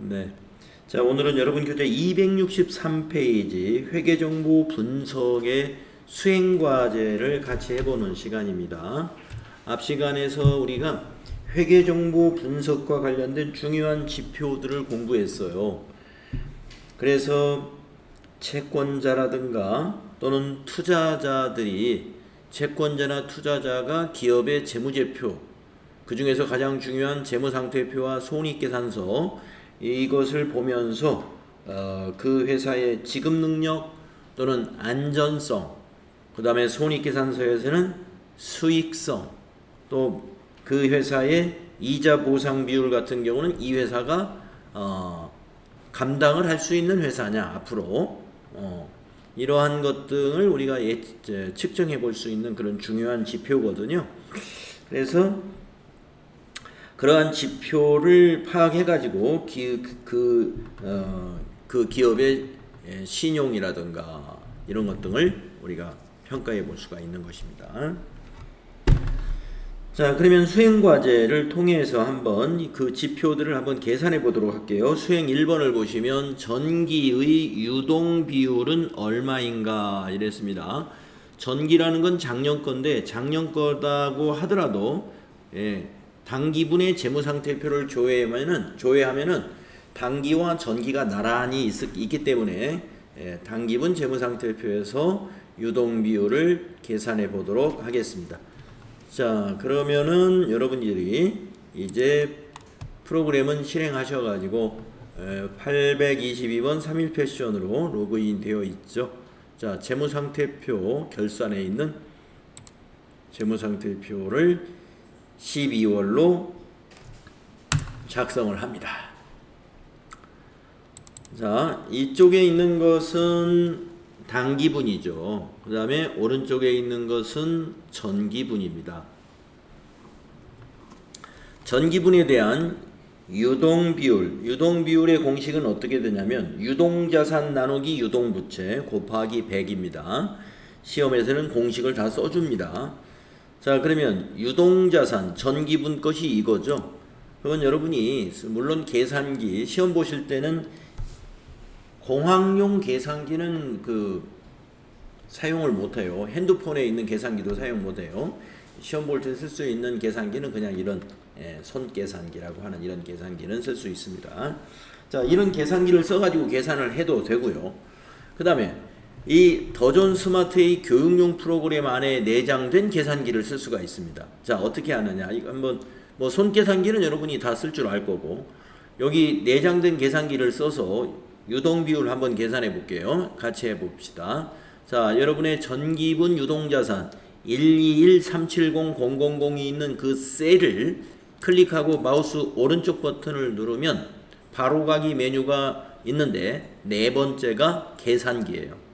네. 자, 오늘은 여러분 교재 263페이지 회계정보 분석의 수행과제를 같이 해보는 시간입니다. 앞 시간에서 우리가 회계정보 분석과 관련된 중요한 지표들을 공부했어요. 그래서 채권자라든가 또는 투자자들이 채권자나 투자자가 기업의 재무제표 그 중에서 가장 중요한 재무상태표와 손익계산서 이것을 보면서 어, 그 회사의 지급 능력 또는 안전성 그 다음에 손익계산서에서는 수익성 또 그 회사의 이자 보상 비율 같은 경우는 이 회사가 어, 감당을 할 수 있는 회사냐 앞으로 어, 이러한 것 등을 우리가 예, 저, 측정해 볼 수 있는 그런 중요한 지표거든요. 그래서 그러한 지표를 파악해 가지고 기, 그, 어, 그 기업의 예, 신용이라든가 이런 것 등을 우리가 평가해 볼 수가 있는 것입니다. 자, 그러면 수행 과제를 통해서 한번 그 지표들을 한번 계산해 보도록 할게요. 수행 1번을 보시면 전기의 유동 비율은 얼마인가 이랬습니다. 전기라는 건 작년 건데 작년 거다고 하더라도 예, 당기분의 재무 상태표를 조회하면은 조회하면은 당기와 전기가 나란히 있, 있기 때문에 예, 당기분 재무 상태표에서 유동 비율을 계산해 보도록 하겠습니다. 자, 그러면은 여러분들이 이제 프로그램은 실행하셔 가지고 822번 3일 패션으로 로그인 되어 있죠. 자, 재무상태표 결산에 있는 재무상태표를 12월로 작성을 합니다. 자, 이쪽에 있는 것은 단기분이죠. 그 다음에 오른쪽에 있는 것은 전기분입니다. 전기분에 대한 유동 비율, 유동 비율의 공식은 어떻게 되냐면 유동 자산 나누기 유동 부채 곱하기 100입니다. 시험에서는 공식을 다 써줍니다. 자, 그러면 유동자산 전기분 것이 이거죠. 그건 여러분이 물론 계산기 시험 보실 때는 공학용 계산기는 그 사용을 못해요. 핸드폰에 있는 계산기도 사용 못해요. 시험 볼 때 쓸 수 있는 계산기는 그냥 이런 예, 손 계산기라고 하는 이런 계산기는 쓸 수 있습니다. 자, 이런 계산기를 써가지고 계산을 해도 되고요. 그 다음에 이 더존 스마트의 교육용 프로그램 안에 내장된 계산기를 쓸 수가 있습니다. 자, 어떻게 하느냐? 이거 한번 뭐 손 계산기는 여러분이 다 쓸 줄 알 거고 여기 내장된 계산기를 써서 유동 비율 한번 계산해 볼게요. 같이 해 봅시다. 자, 여러분의 전기분 유동자산 121370000이 있는 그 셀을 클릭하고 마우스 오른쪽 버튼을 누르면 바로 가기 메뉴가 있는데 네 번째가 계산기예요.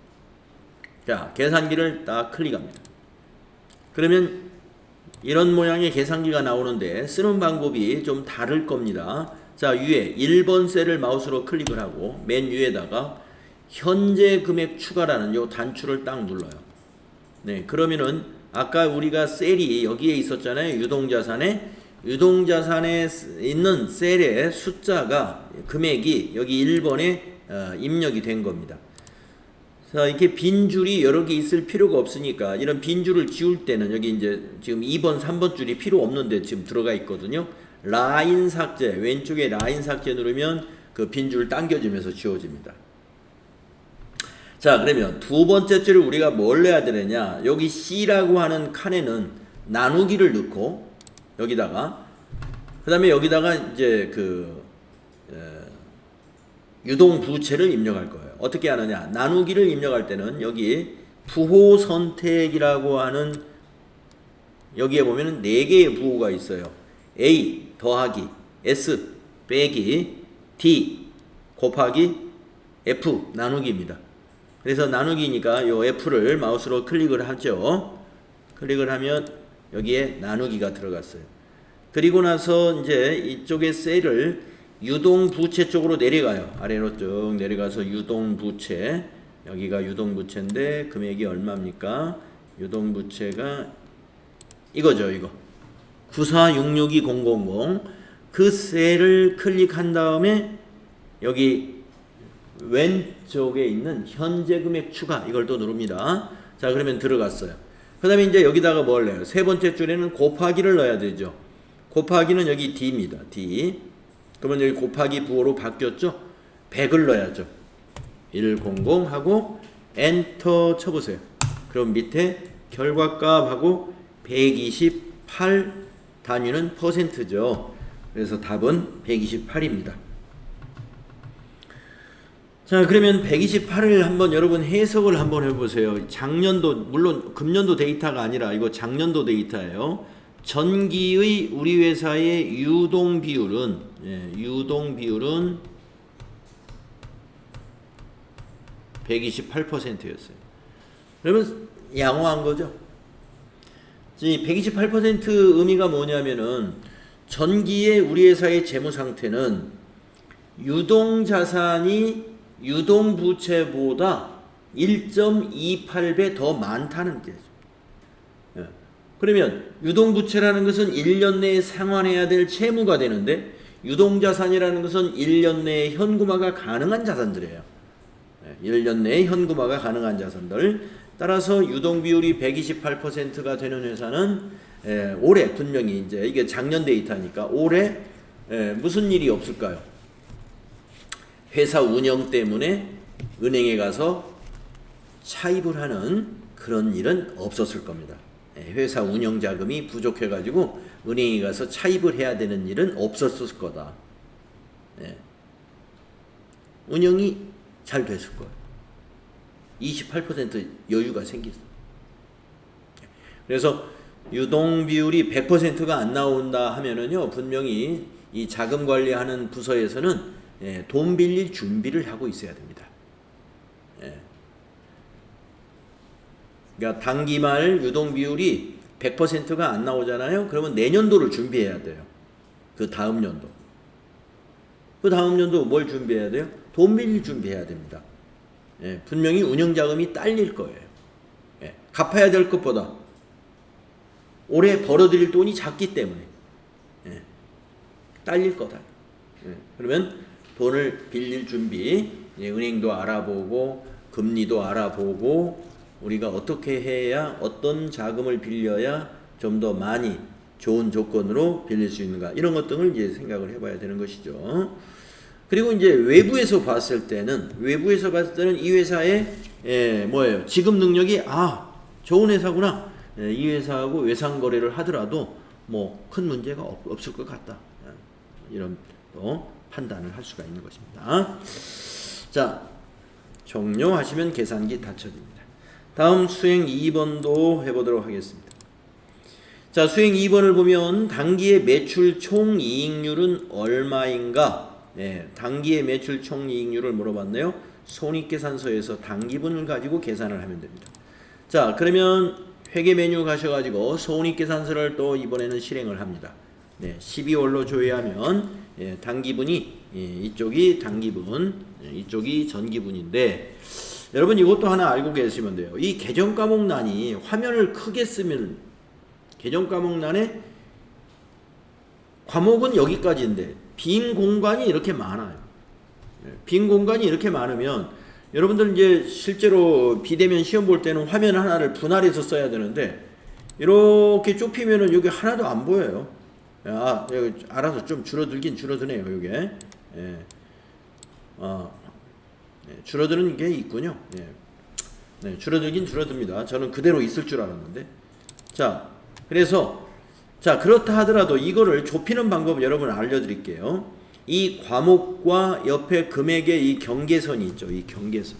자, 계산기를 딱 클릭합니다. 그러면 이런 모양의 계산기가 나오는데 쓰는 방법이 좀 다를 겁니다. 자, 위에 1번 셀을 마우스로 클릭을 하고 맨 위에다가 현재 금액 추가라는 요 단추를 딱 눌러요. 네, 그러면은 아까 우리가 셀이 여기에 있었잖아요. 유동자산에 유동자산에 있는 셀의 숫자가 금액이 여기 1번에 어, 입력이 된 겁니다. 자, 이렇게 빈 줄이 여러 개 있을 필요가 없으니까 이런 빈 줄을 지울 때는 여기 이제 지금 2번, 3번 줄이 필요 없는데 지금 들어가 있거든요. 라인 삭제, 왼쪽에 라인 삭제 누르면 그 빈 줄 당겨지면서 지워집니다. 자, 그러면 두 번째 줄을 우리가 뭘 해야 되느냐? 여기 C라고 하는 칸에는 나누기를 넣고 여기다가 그다음에 여기다가 이제 그 에, 유동 부채를 입력할 거예요. 어떻게 하느냐? 나누기를 입력할 때는 여기 부호 선택이라고 하는 여기에 보면은 네 개의 부호가 있어요. A 더하기 S 빼기 D 곱하기 F 나누기입니다. 그래서 나누기니까 요 F를 마우스로 클릭을 하죠. 클릭을 하면 여기에 나누기가 들어갔어요. 그리고 나서 이제 이쪽에 셀을 유동 부채 쪽으로 내려가요. 아래로 쭉 내려가서 유동 부채 여기가 유동 부채인데 금액이 얼마입니까? 유동 부채가 이거죠, 이거. 94662000그 셀을 클릭한 다음에 여기 왼쪽에 있는 현재 금액 추가 이걸 또 누릅니다. 자 그러면 들어갔어요. 그 다음에 이제 여기다가 뭘 넣어요? 세 번째 줄에는 곱하기를 넣어야 되죠. 곱하기는 여기 D입니다. D. 그러면 여기 곱하기 부호로 바뀌었죠? 100을 넣어야죠. 100 하고 엔터 쳐보세요. 그럼 밑에 결과값하고 128 단위는 퍼센트죠. 그래서 답은 128입니다. 자, 그러면 128을 한번 여러분 해석을 한번 해보세요. 작년도, 물론 금년도 데이터가 아니라 이거 작년도 데이터예요. 전기의 우리 회사의 유동 비율은, 예, 유동 비율은 128%였어요. 그러면 양호한 거죠. 이 128% 의미가 뭐냐면은 전기의 우리 회사의 재무 상태는 유동 자산이 유동 부채보다 1.28배 더 많다는 뜻이죠. 예. 그러면 유동 부채라는 것은 1년 내에 상환해야 될 채무가 되는데 유동 자산이라는 것은 1년 내에 현금화가 가능한 자산들이에요. 1년 내에 현금화가 가능한 자산들. 따라서 유동 비율이 128%가 되는 회사는 에, 올해 분명히 이제 이게 작년 데이터니까 올해 에, 무슨 일이 없을까요? 회사 운영 때문에 은행에 가서 차입을 하는 그런 일은 없었을 겁니다. 에, 회사 운영 자금이 부족해 가지고 은행에 가서 차입을 해야 되는 일은 없었을 거다. 예. 운영이 잘 됐을 거예요. 28% 여유가 생겼어. 그래서 유동 비율이 100%가 안 나온다 하면은요, 분명히 이 자금 관리하는 부서에서는 예, 돈 빌릴 준비를 하고 있어야 됩니다. 예. 그러니까 단기 말 유동 비율이 100%가 안 나오잖아요. 그러면 내년도를 준비해야 돼요. 그 다음 연도. 그 다음 연도 뭘 준비해야 돼요? 돈 빌릴 준비해야 됩니다. 예, 분명히 운영 자금이 딸릴 거예요. 예, 갚아야 될 것보다 올해 벌어들일 돈이 작기 때문에 예, 딸릴 거다. 예, 그러면 돈을 빌릴 준비, 예, 은행도 알아보고 금리도 알아보고 우리가 어떻게 해야 어떤 자금을 빌려야 좀 더 많이 좋은 조건으로 빌릴 수 있는가 이런 것 등을 이제 생각을 해봐야 되는 것이죠. 그리고 이제 외부에서 봤을 때는 외부에서 봤을 때는 이 회사의 예, 뭐예요? 지급 능력이 아 좋은 회사구나. 예, 이 회사하고 외상 거래를 하더라도 뭐 큰 문제가 없, 없을 것 같다. 예, 이런 또 판단을 할 수가 있는 것입니다. 자 종료하시면 계산기 닫혀집니다. 다음 수행 2번도 해보도록 하겠습니다. 자 수행 2번을 보면 단기의 매출 총 이익률은 얼마인가? 네, 단기의 매출 총 이익률을 물어봤네요. 손익계산서에서 단기분을 가지고 계산을 하면 됩니다. 자, 그러면 회계 메뉴 가셔가지고 손익계산서를 또 이번에는 실행을 합니다. 네, 12월로 조회하면 예, 단기분이 예, 이쪽이 단기분, 예, 이쪽이 전기분인데 여러분 이것도 하나 알고 계시면 돼요. 이 계정 과목란이 화면을 크게 쓰면 계정 과목란에 과목은 여기까지인데 빈 공간이 이렇게 많아요. 예, 빈 공간이 이렇게 많으면 여러분들 이제 실제로 비대면 시험 볼 때는 화면 하나를 분할해서 써야 되는데 이렇게 좁히면은 여기 하나도 안 보여요. 예, 아, 알아서 좀 줄어들긴 줄어드네요, 이게. 예. 아, 예, 줄어드는 게 있군요. 예. 네, 줄어들긴 줄어듭니다. 저는 그대로 있을 줄 알았는데. 자, 그래서 자, 그렇다 하더라도 이거를 좁히는 방법 여러분 알려드릴게요. 이 과목과 옆에 금액의 이 경계선이 있죠. 이 경계선.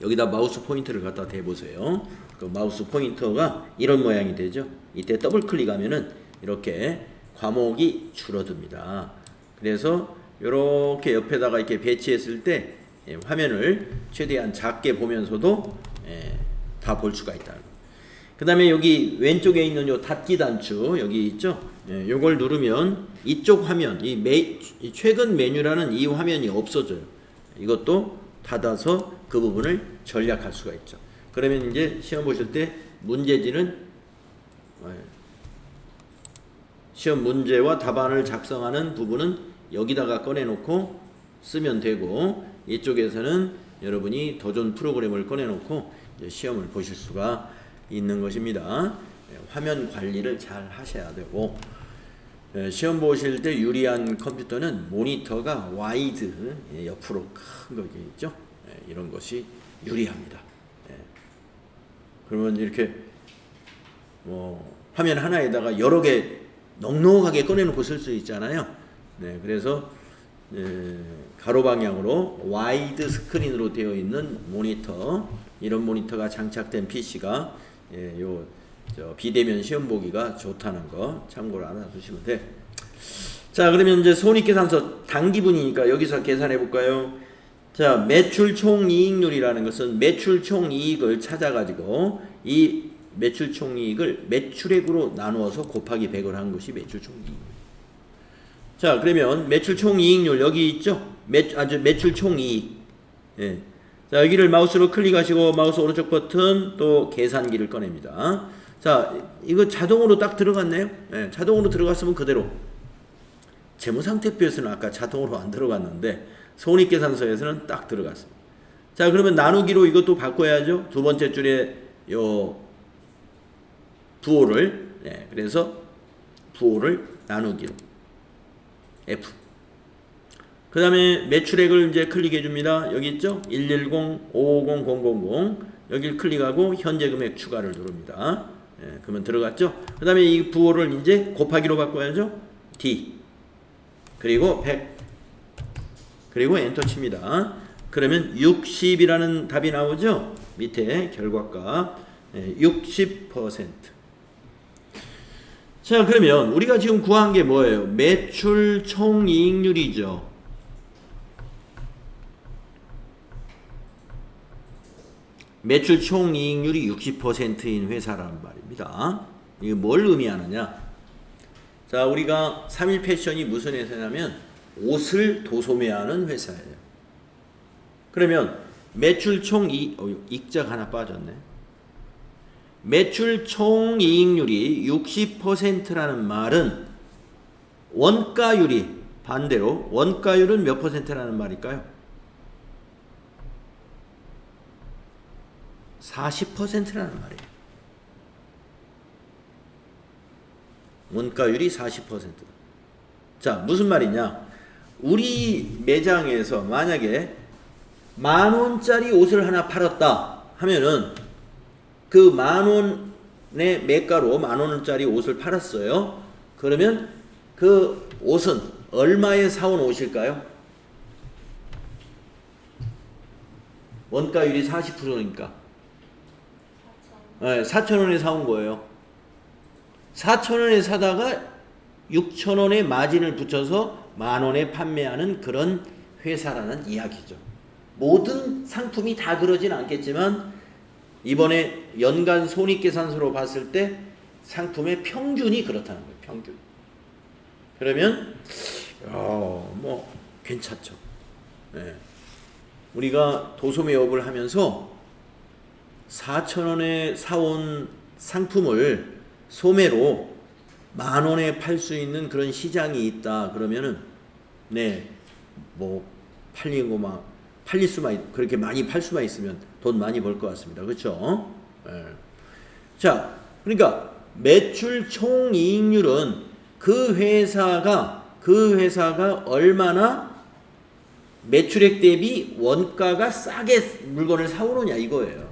여기다 마우스 포인터를 갖다 대보세요. 그 마우스 포인터가 이런 모양이 되죠. 이때 더블 클릭하면은 이렇게 과목이 줄어듭니다. 그래서 이렇게 옆에다가 이렇게 배치했을 때 예, 화면을 최대한 작게 보면서도 예, 다볼 수가 있다. 그 다음에 여기 왼쪽에 있는 요 닫기 단추 여기 있죠? 예, 요걸 누르면 이쪽 화면 이, 메, 이 최근 메뉴라는 이 화면이 없어져요. 이것도 닫아서 그 부분을 전략할 수가 있죠. 그러면 이제 시험 보실 때 문제지는 예, 시험 문제와 답안을 작성하는 부분은 여기다가 꺼내놓고 쓰면 되고 이쪽에서는 여러분이 도전 프로그램을 꺼내놓고 시험을 보실 수가 있는 것입니다. 예, 화면 관리를 잘 하셔야 되고 예, 시험 보실 때 유리한 컴퓨터는 모니터가 와이드 예, 옆으로 큰거 있죠. 예, 이런 것이 유리합니다. 예. 그러면 이렇게 뭐 화면 하나에다가 여러 개 넉넉하게 꺼내놓고 쓸 수 있잖아요. 네, 그래서 예, 가로 방향으로 와이드 스크린으로 되어 있는 모니터 이런 모니터가 장착된 PC가 예, 요저 비대면 시험 보기가 좋다는 거 참고로 알아두시면 돼. 자, 그러면 이제 손익계산서 단기분이니까 여기서 계산해 볼까요? 자, 매출 총이익률이라는 것은 매출 총이익을 찾아가지고 이 매출 총이익을 매출액으로 나누어서 곱하기 100을 한 것이 매출 총이익. 자, 그러면 매출 총 이익률 여기 있죠? 매, 아주 매출 총 이익. 예. 자, 여기를 마우스로 클릭하시고 마우스 오른쪽 버튼 또 계산기를 꺼냅니다. 자, 이거 자동으로 딱 들어갔네요. 예, 자동으로 들어갔으면 그대로. 재무상태표에서는 아까 자동으로 안 들어갔는데 손익계산서에서는 딱 들어갔습니다. 자, 그러면 나누기로 이것도 바꿔야죠. 두 번째 줄에 요 부호를 네, 그래서 부호를 나누기로 F. 그 다음에 매출액을 이제 클릭해 줍니다. 여기 있죠? 110, 550, 000 여기를 클릭하고 현재 금액 추가를 누릅니다. 예, 그러면 들어갔죠? 그 다음에 이 부호를 이제 곱하기로 바꿔야죠? D. 그리고 100. 그리고 엔터 칩니다. 그러면 60이라는 답이 나오죠? 밑에 결과값 예, 60%. 자, 그러면 우리가 지금 구한 게 뭐예요? 매출 총이익률이죠. 매출 총이익률이 60%인 회사라는 말입니다. 이게 뭘 의미하느냐? 자, 우리가 3일 패션이 무슨 회사냐면 옷을 도소매하는 회사예요. 그러면 매출 총이 어, 익자가 하나 빠졌네. 매출 총 이익률이 60%라는 말은 원가율이 반대로 원가율은 몇 퍼센트라는 말일까요? 40%라는 말이에요. 원가율이 40%다. 자, 무슨 말이냐? 우리 매장에서 만약에 만 원짜리 옷을 하나 팔았다 하면은 그 만 원의 매가로 만 원짜리 옷을 팔았어요. 그러면 그 옷은 얼마에 사온 옷일까요? 원가율이 40%니까. 네, 4천 원에 사온 거예요. 4천 원에 사다가 6천 원에 마진을 붙여서 만 원에 판매하는 그런 회사라는 이야기죠. 모든 상품이 다 그러진 않겠지만 이번에 연간 손익계산서로 봤을 때 상품의 평균이 그렇다는 거예요. 평균. 그러면 어, 뭐 괜찮죠. 네. 우리가 도소매업을 하면서 4천 원에 사온 상품을 소매로 만 원에 팔 수 있는 그런 시장이 있다 그러면은 네 뭐 팔린 거막 팔릴 수만 있, 그렇게 많이 팔 수만 있으면 돈 많이 벌 것 같습니다 그렇죠 네. 자 그러니까 매출 총이익률은 그 회사가 그 회사가 얼마나 매출액 대비 원가가 싸게 물건을 사오느냐 이거예요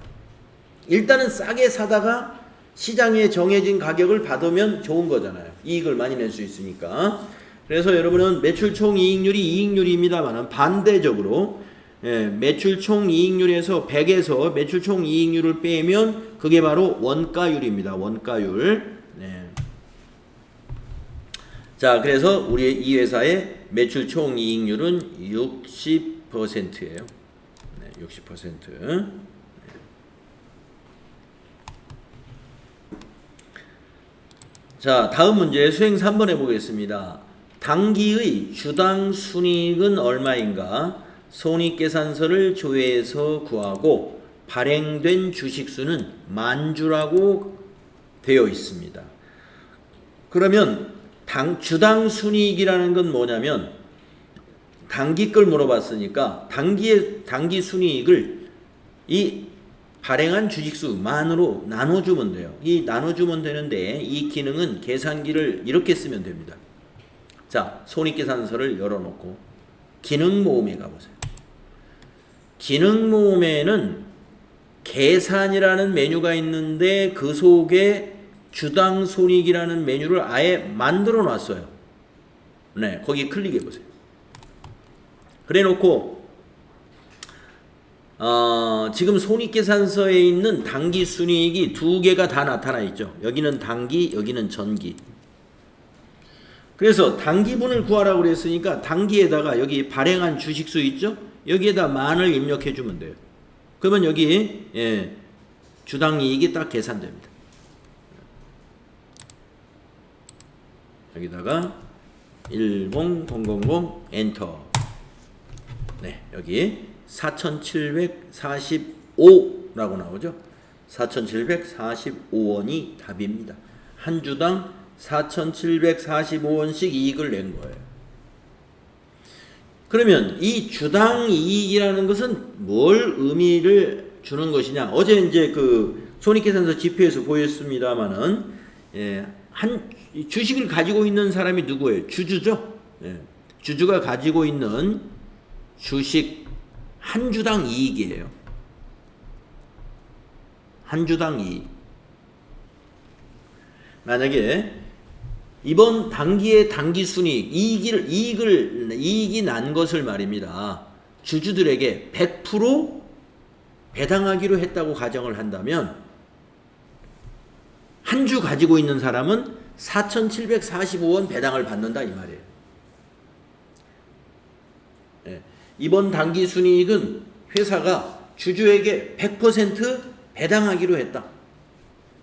일단은 싸게 사다가 시장에 정해진 가격을 받으면 좋은 거잖아요. 이익을 많이 낼 수 있으니까. 그래서 여러분은 매출 총 이익률이 이익률입니다만 반대적으로 예, 매출 총 이익률에서 100에서 매출 총 이익률을 빼면 그게 바로 원가율입니다. 원가율. 네. 자, 그래서 우리 이 회사의 매출 총 이익률은 60%예요. 네, 60%. 자, 다음 문제 수행 3번 해보겠습니다. 당기의 주당 순이익은 얼마인가? 손익계산서를 조회해서 구하고 발행된 주식수는 만주라고 되어 있습니다. 그러면 당, 주당 순이익이라는 건 뭐냐면 단기 걸 물어봤으니까 단기의 단기 순이익을 이 발행한 주식수만으로 나눠주면 돼요. 이 나눠주면 되는데 이 기능은 계산기를 이렇게 쓰면 됩니다. 자, 손익계산서를 열어놓고 기능 모음에 가보세요. 기능 모음에는 계산이라는 메뉴가 있는데 그 속에 주당 손익이라는 메뉴를 아예 만들어 놨어요. 네, 거기 클릭해 보세요. 그래 놓고 어, 지금 손익계산서에 있는 당기 순이익이 두 개가 다 나타나 있죠. 여기는 당기, 여기는 전기. 그래서 당기분을 구하라고 그랬으니까 당기에다가 여기 발행한 주식수 있죠? 여기에다 만을 입력해 주면 돼요. 그러면 여기 예, 주당 이익이 딱 계산됩니다. 여기다가 10000 엔터. 네, 여기 4745라고 나오죠. 4745원이 답입니다. 한 주당 4745원씩 이익을 낸 거예요. 그러면 이 주당 이익이라는 것은 뭘 의미를 주는 것이냐? 어제 이제 그 손익계산서 지표에서 보였습니다만은 예, 한 주식을 가지고 있는 사람이 누구예요? 주주죠. 예, 주주가 가지고 있는 주식 한 주당 이익이에요. 한 주당 이익. 만약에 이번 단기의 단기 순이익 이익을 이익을 이익이 난 것을 말입니다. 주주들에게 100% 배당하기로 했다고 가정을 한다면 한 주 가지고 있는 사람은 4,745원 배당을 받는다 이 말이에요. 예, 이번 단기 순이익은 회사가 주주에게 100% 배당하기로 했다.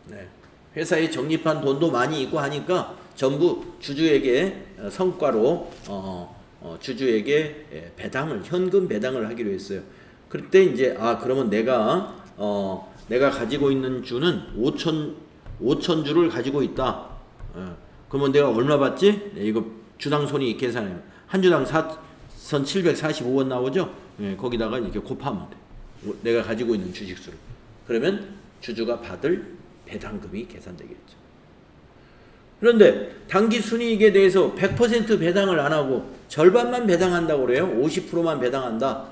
네, 회사에 적립한 돈도 많이 있고 하니까 전부 주주에게 어, 성과로 어, 어, 주주에게 예, 배당을 현금 배당을 하기로 했어요. 그때 이제 아 그러면 내가 어 내가 가지고 있는 주는 5천 5천 주를 가지고 있다. 어, 그러면 내가 얼마 받지? 네, 이거 주당 손익 계산해. 한 주당 4,745원 나오죠? 예, 거기다가 이렇게 곱하면 돼. 내가 가지고 있는 주식수를. 그러면 주주가 받을 배당금이 계산되겠죠. 그런데 단기 순이익에 대해서 100% 배당을 안 하고 절반만 배당한다고 그래요. 50%만 배당한다.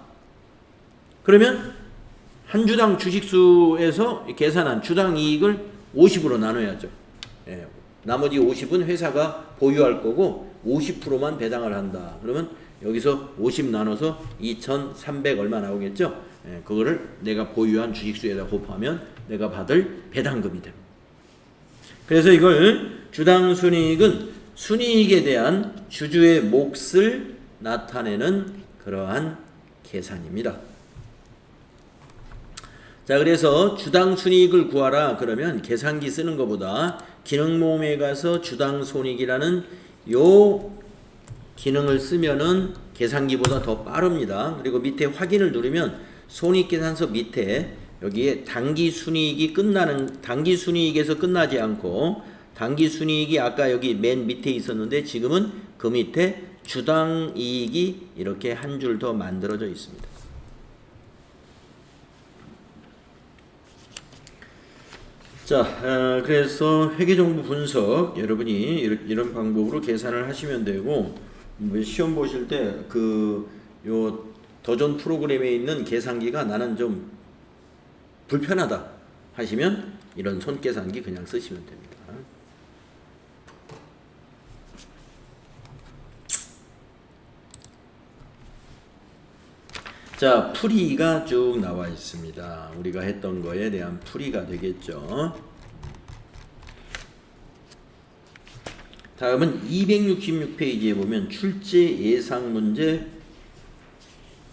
그러면 한 주당 주식수에서 계산한 주당 이익을 50으로 나눠야죠. 예, 나머지 50은 회사가 보유할 거고 50%만 배당을 한다. 그러면 여기서 50 나눠서 2,300 얼마 나오겠죠? 예, 그거를 내가 보유한 주식수에다 곱하면 내가 받을 배당금이 됩니다. 그래서 이걸 주당 순이익은 순이익에 대한 주주의 몫을 나타내는 그러한 계산입니다. 자, 그래서 주당 순이익을 구하라 그러면 계산기 쓰는 것보다 기능 모음에 가서 주당 손익이라는 요 기능을 쓰면은 계산기보다 더 빠릅니다. 그리고 밑에 확인을 누르면 손익 계산서 밑에 여기에 단기 순이익이 끝나는 단기 순이익에서 끝나지 않고 단기 순이익이 아까 여기 맨 밑에 있었는데 지금은 그 밑에 주당 이익이 이렇게 한 줄 더 만들어져 있습니다. 자, 어, 그래서 회계정보 분석 여러분이 이런, 방법으로 계산을 하시면 되고 뭐 시험 보실 때 그요 도전 프로그램에 있는 계산기가 나는 좀 불편하다 하시면 이런 손계산기 그냥 쓰시면 됩니다. 자, 풀이가 쭉 나와 있습니다. 우리가 했던 거에 대한 풀이가 되겠죠. 다음은 266페이지에 보면 출제 예상 문제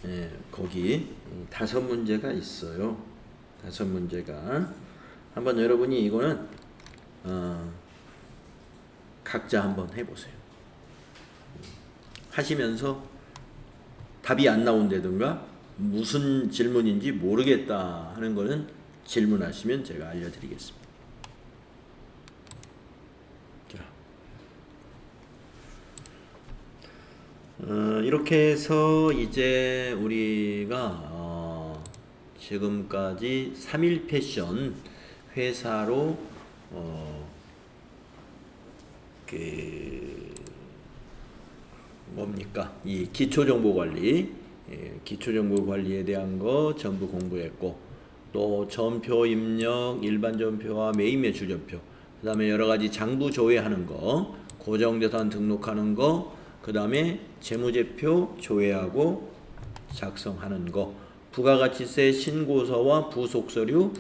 예, 거기 다섯 문제가 있어요. 다섯 문제가 한번 여러분이 이거는 어, 각자 한번 해보세요. 하시면서 답이 안 나온다든가 무슨 질문인지 모르겠다 하는 거는 질문하시면 제가 알려드리겠습니다. 자, 어, 이렇게 해서 이제 우리가 어, 지금까지 3일 패션 회사로 어, 그 뭡니까? 이 기초정보관리 예, 기초정보관리에 대한 거 전부 공부했고 또 전표 입력 일반 전표와 메인 매출 전표 그 다음에 여러 가지 장부 조회하는 거 고정자산 등록하는 거 그 다음에 재무제표 조회하고 작성하는 거 부가가치세 신고서와 부속서류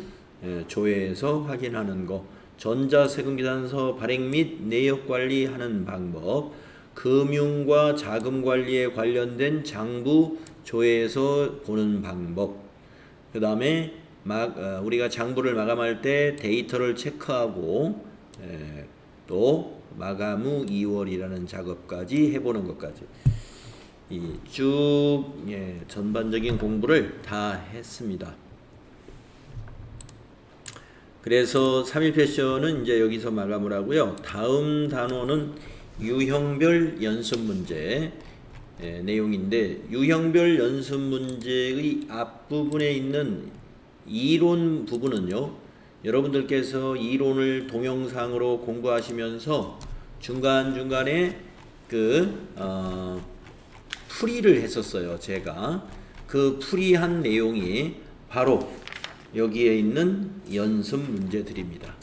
예, 조회해서 확인하는 거. 전자세금계산서 발행 및 내역 관리하는 방법. 금융과 자금 관리에 관련된 장부 조회해서 보는 방법. 그 다음에 막 어, 우리가 장부를 마감할 때 데이터를 체크하고 에, 또 마감 후 2월이라는 작업까지 해보는 것까지 이쭉 예, 전반적인 공부를 다 했습니다. 그래서 3일 패션은 이제 여기서 마감을 하고요. 다음 단원은 유형별 연습 문제 예, 내용인데 유형별 연습 문제의 앞부분에 있는 이론 부분은요. 여러분들께서 이론을 동영상으로 공부하시면서 중간중간에 그 어, 풀이를 했었어요. 제가 그 풀이한 내용이 바로 여기에 있는 연습 문제들입니다.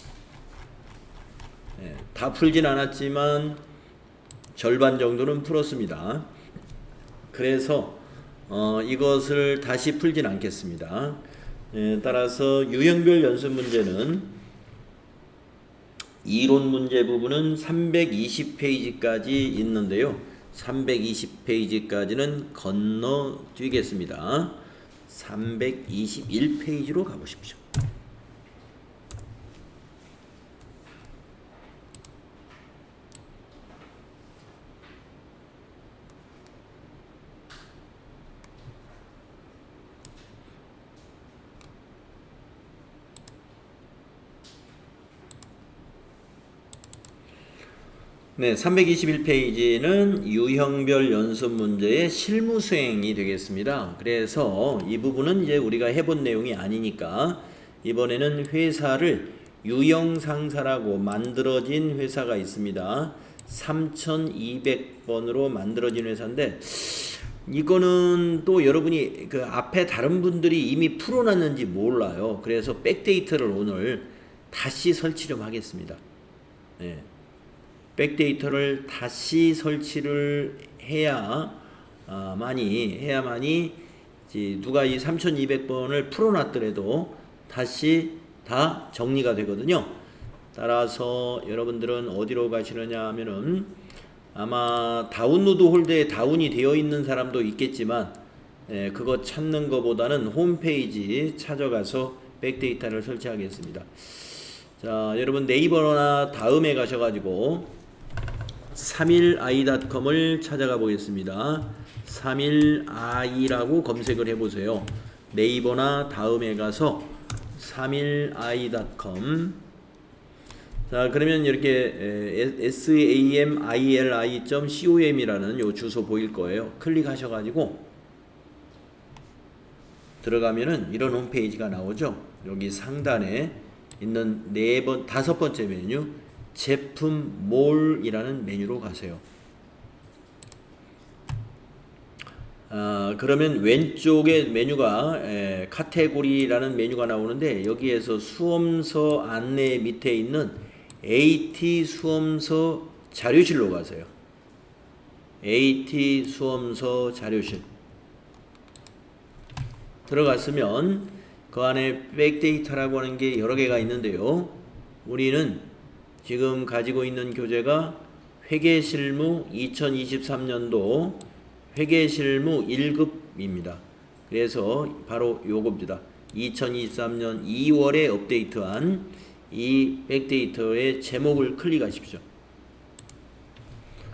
예, 다 풀진 않았지만 절반 정도는 풀었습니다. 그래서 어, 이것을 다시 풀진 않겠습니다. 예, 따라서 유형별 연습 문제는 이론 문제 부분은 320페이지까지 있는데요. 320페이지까지는 건너 뛰겠습니다. 321페이지로 가보십시오. 네, 321페이지는 유형별 연습 문제의 실무 수행이 되겠습니다. 그래서 이 부분은 이제 우리가 해본 내용이 아니니까 이번에는 회사를 유형 상사라고 만들어진 회사가 있습니다. 3200번으로 만들어진 회사인데 이거는 또 여러분이 그 앞에 다른 분들이 이미 풀어놨는지 몰라요. 그래서 백데이터를 오늘 다시 설치 좀 하겠습니다. 네. 백데이터를 다시 설치를 해야 아, 많이 해야만이 누가 이 3200번을 풀어놨더라도 다시 다 정리가 되거든요. 따라서 여러분들은 어디로 가시느냐 하면은 아마 다운로드 홀더에 다운이 되어 있는 사람도 있겠지만 예, 그거 찾는 것보다는 홈페이지 찾아가서 백데이터를 설치하겠습니다. 자, 여러분 네이버나 다음에 가셔가지고 31i.com을 찾아가 보겠습니다. 31i라고 검색을 해보세요. 네이버나 다음에 가서 31i.com 자 그러면 이렇게 samili.com이라는 요 주소 보일 거예요. 클릭하셔가지고 들어가면은 이런 홈페이지가 나오죠. 여기 상단에 있는 네 번 다섯 번째 메뉴 제품 몰이라는 메뉴로 가세요. 아, 그러면 왼쪽에 메뉴가 에, 카테고리라는 메뉴가 나오는데 여기에서 수험서 안내 밑에 있는 AT 수험서 자료실로 가세요. AT 수험서 자료실 들어갔으면 그 안에 백데이터라고 하는 게 여러 개가 있는데요. 우리는 지금 가지고 있는 교재가 회계실무 2023년도 회계실무 1급입니다. 그래서 바로 요겁니다. 2023년 2월에 업데이트한 이 백데이터의 제목을 클릭하십시오.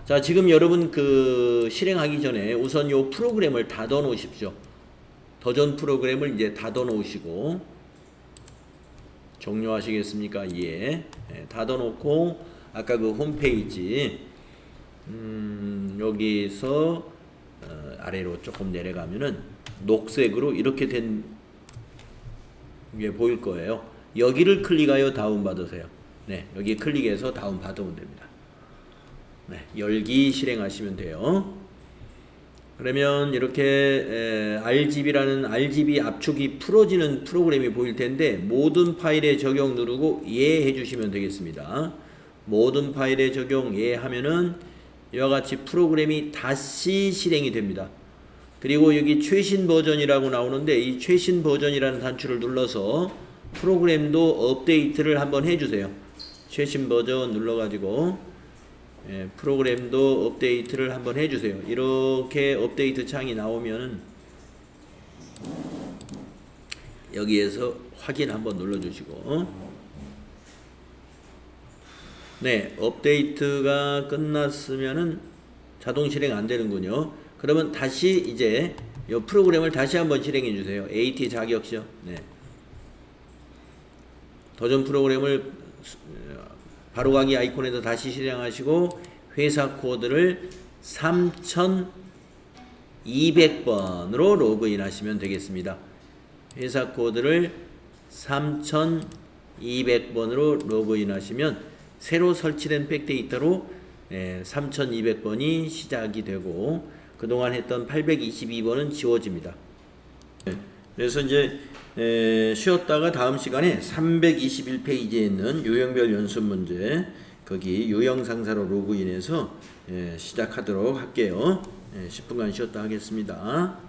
자, 지금 여러분 그 실행하기 전에 우선 요 프로그램을 닫아 놓으십시오. 더전 프로그램을 이제 닫아 놓으시고 종료하시겠습니까? 예. 예 닫아놓고 아까 그 홈페이지 음, 여기서 어, 아래로 조금 내려가면은 녹색으로 이렇게 된 게 보일 거예요. 여기를 클릭하여 다운 받으세요. 네, 여기 클릭해서 다운 받으면 됩니다. 네, 열기 실행하시면 돼요. 그러면 이렇게 에, RGB라는 RGB 압축이 풀어지는 프로그램이 보일 텐데 모든 파일에 적용 누르고 예 해주시면 되겠습니다. 모든 파일에 적용 예 하면은 이와 같이 프로그램이 다시 실행이 됩니다. 그리고 여기 최신 버전이라고 나오는데 이 최신 버전이라는 단추를 눌러서 프로그램도 업데이트를 한번 해주세요. 최신 버전 눌러가지고 예, 프로그램도 업데이트를 한번 해주세요. 이렇게 업데이트 창이 나오면은 여기에서 확인 한번 눌러주시고 어? 네 업데이트가 끝났으면은 자동 실행 안 되는군요. 그러면 다시 이제 이 프로그램을 다시 한번 실행해 주세요. AT 자격시험. 네. 도전 프로그램을 바로가기 아이콘에서 다시 실행하시고 회사 코드를 3200번으로 로그인 하시면 되겠습니다. 회사 코드를 3200번으로 로그인 하시면 새로 설치된 백데이터로 3200번이 시작이 되고 그동안 했던 822번은 지워집니다. 네, 그래서 이제 에, 쉬었다가 다음 시간에 321페이지에 있는 유형별 연습 문제 거기 유형 상사로 로그인해서 에, 시작하도록 할게요. 에, 10분간 쉬었다 하겠습니다.